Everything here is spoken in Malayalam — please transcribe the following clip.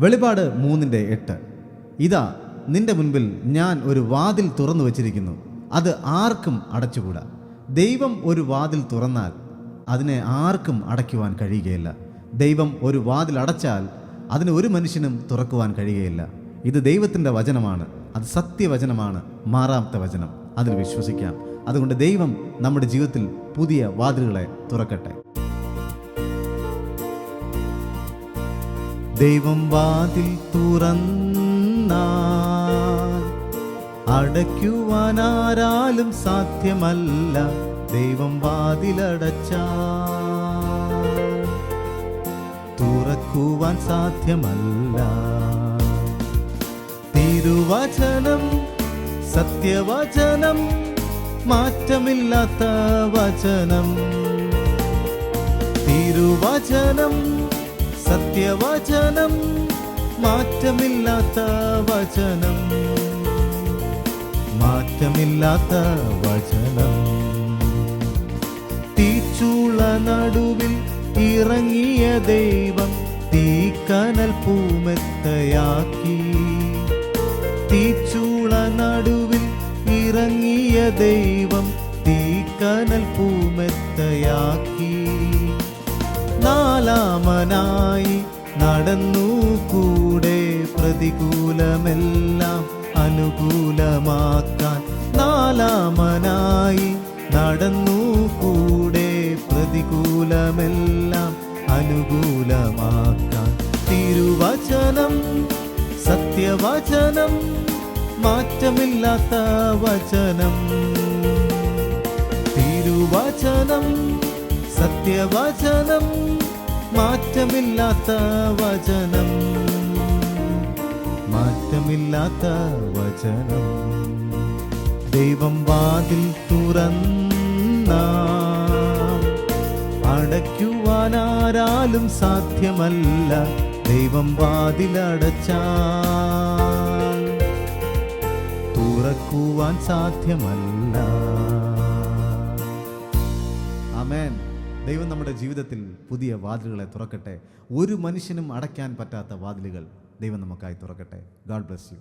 വെളിപാട് മൂന്നിന്റെ എട്ട്. ഇതാ നിന്റെ മുൻപിൽ ഞാൻ ഒരു വാതിൽ തുറന്നു വച്ചിരിക്കുന്നു. അത് ആർക്കും അടച്ചുകൂടാ. ദൈവം ഒരു വാതിൽ തുറന്നാൽ അതിനെ ആർക്കും അടയ്ക്കുവാൻ കഴിയുകയില്ല. ദൈവം ഒരു വാതിൽ അടച്ചാൽ അതിന് ഒരു മനുഷ്യനും തുറക്കുവാൻ കഴിയുകയില്ല. ഇത് ദൈവത്തിന്റെ വചനമാണ്. അത് സത്യവചനമാണ്. മാറാത്ത വചനം. അതിൽ വിശ്വസിക്കാം. അതുകൊണ്ട് ദൈവം നമ്മുടെ ജീവിതത്തിൽ പുതിയ വാതിലുകളെ തുറക്കട്ടെ. ദൈവം വാതിൽ തുറന്നാൽ അടയ്ക്കുവാനാരാലും സാധ്യമല്ല. ദൈവം വാതിലടച്ച തുറക്കുവാൻ സാധ്യമല്ല. തിരുവചനം സത്യവചനം മാറ്റമില്ലാത്ത വചനം. തിരുവചനം സത്യവചനം മാറ്റമില്ലാത്ത വചനം. മാറ്റമില്ലാത്ത വചനം. തീച്ചൂള നടുവിൽ ഇറങ്ങിയ ദൈവം തീക്കനൽ പൂമെത്തയാക്കി. തീച്ചൂള നടുവിൽ ഇറങ്ങിയ ദൈവം തീക്കനൽ പൂമെത്തയാക്കി. നാലാമനായി നടന്നു കൂടെ പ്രതികൂലമെല്ലാം അനുകൂലമാക്കാൻ നാലാമനായി നടന്നു കൂടെ പ്രതികൂലമെല്ലാം അനുകൂലമാക്കാൻ തിരുവചനം സത്യവചനം മാറ്റമില്ലാത്ത വചനം. തിരുവചനം സത്യവചനം മാറ്റമില്ലാത്ത വചനം. മാറ്റമില്ലാത്ത വചനം. ദൈവം വാതിൽ തുറന്ന. അടയ്ക്കുവാനാരാലും സാധ്യമല്ല. ദൈവം വാതിലടച്ചാൽ തുറക്കുവാൻ സാധ്യമല്ല. അമേൻ ദൈവം നമ്മുടെ ജീവിതത്തിൽ പുതിയ വാതിലുകളെ തുറക്കട്ടെ. ഒരു മനുഷ്യനും അടയ്ക്കാൻ പറ്റാത്ത വാതിലുകൾ ദൈവം നമുക്കായി തുറക്കട്ടെ. God bless you